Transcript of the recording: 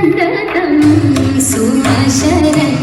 സന്തതം സുമശരൻ.